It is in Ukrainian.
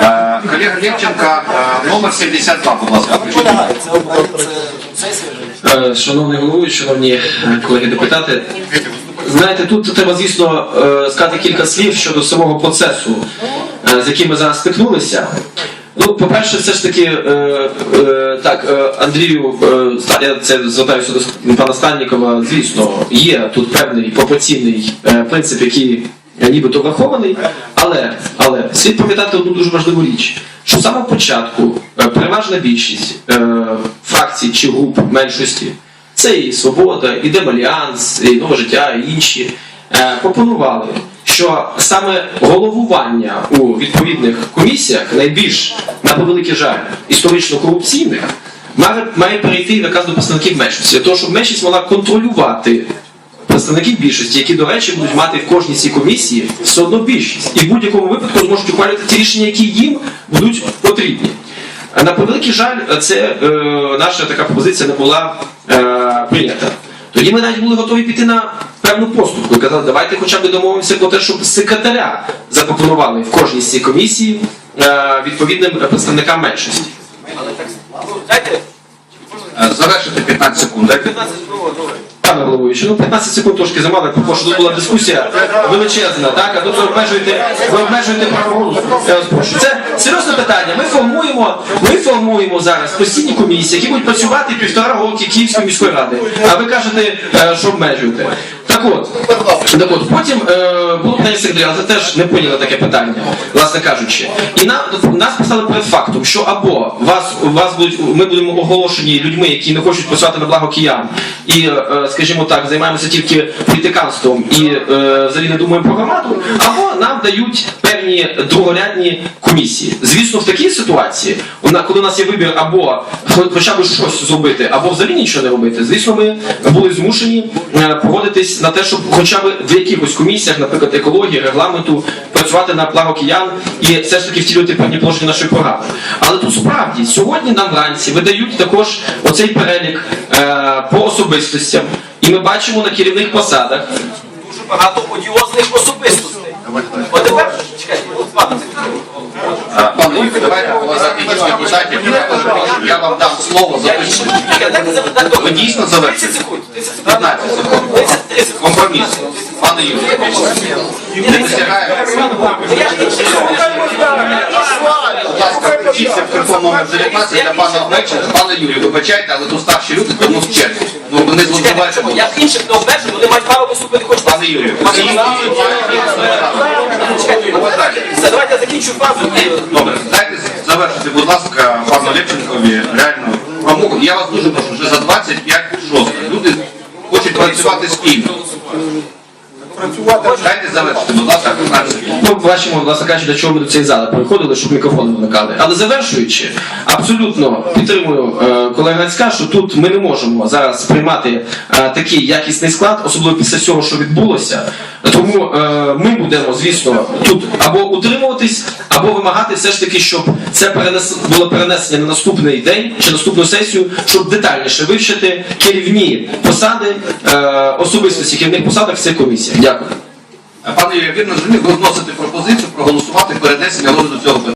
Е, Колега Левченка, е, номер 72, будь ласка. Сесія. Е, Шановний головуючий, шановні колеги депутати, знаєте, тут треба, звісно, сказати кілька слів щодо самого процесу, з яким ми зараз стикнулися. Ну, по-перше, все ж таки, е, е, так, е, Андрію, е, я це звертаюся до пана Станнікова, звісно, є тут певний пропорційний е, принцип, який е, нібито врахований, але, але слід пам'ятати одну дуже важливу річ, що з самого початку е, переважна більшість е, фракцій чи груп меншості, це і Свобода, і Демаліанс, і Нове життя, і інші, е, пропонували, що саме головування у відповідних комісіях найбільш, на превеликий жаль, історично корупційних, має, має перейти якраз до представників меншості, для того, щоб меншість могла контролювати представників більшості, які, до речі, будуть мати в кожній цій комісії все одно більшість. І в будь-якому випадку зможуть ухвалювати ті рішення, які їм будуть потрібні. На превеликий жаль, це е, наша така пропозиція не була е, прийнята. Тоді ми навіть були готові піти на певну поступку і казали, давайте хоча б домовимося про те, щоб секретаря запропонували в кожній з цих комісій е, відповідним представникам меншості. Дайте Е, Завершити 15 секунд. 15 хвилин, добре. Пане Ловович, ну 15 секунд трошки замали, тому що тут була дискусія величезна, так? А тут ви обмежуєте, ви обмежуєте право. Я вас прошу. Це серйозне питання. Ми формуємо, ми формуємо зараз постійні комісії, які будуть працювати півтора роки Київської міської ради. А ви кажете, е, що обмежуєте. Так от, так от, потім е, було секретаря, це теж не поняли таке питання, власне кажучи. І на, нас поставили перед фактом, що або вас, вас будуть, ми будемо оголошені людьми, які не хочуть працювати на благо киян, і, е, скажімо так, займаємося тільки політиканством і е, взагалі не думаємо про громаду, або нам дають певні другорядні комісії. Звісно, в такій ситуації, коли у нас є вибір або хоча б щось зробити, або взагалі нічого не робити, звісно, ми були змушені е, погодитись на те, щоб хоча б в якихось комісіях, наприклад, екології, регламенту, працювати на благо киян і все ж таки втілювати певні положення нашої програми. Але тут справді сьогодні нам вранці видають також оцей перелік е, по особистостям, і ми бачимо на керівних посадах. Дуже багато одіозних особистостей. От тепер, чекайте, пане Е, Пане Юрій, давайте у вас за технічні депутатів. Я вам дам слово за технічні. Дайте запитати. Ви дійсно завершите? 30 секунд. 30 секунд. 15 секунд. 33. Компроміс. Пане Юрій, не нічого Будь ласка, включіться в номер 19 для пана. Пане Юрію, вибачайте, але тут старші люди, тому в черзі. Ну, не зловживайте. не Я інших не обмежую, вони мають право виступити хоч Пане Юрію, все, давайте я закінчу фразу. Добре, дайте завершити, будь ласка, пану Левченкові реально. Я вас дуже прошу, вже за 25 шостих. Люди хочуть працювати. Дайте завершити, будь ласка, 15 секунд. Ми бачимо, власне кажучи, для чого ми до цієї зали приходили, щоб мікрофони виникали. Але завершуючи, абсолютно підтримую е, колега Гацька, що тут ми не можемо зараз приймати е, такий якісний склад, особливо після цього, що відбулося. Тому е, ми будемо, звісно, тут або утримуватись, або вимагати все ж таки, щоб це було перенесення на наступний день чи наступну сесію, щоб детальніше вивчити керівні посади, особистості керівних посадах в цих комісіях. Дякую. Пане Юрію, вірно, ви вносите пропозицію проголосувати перенесення розгляду цього питання.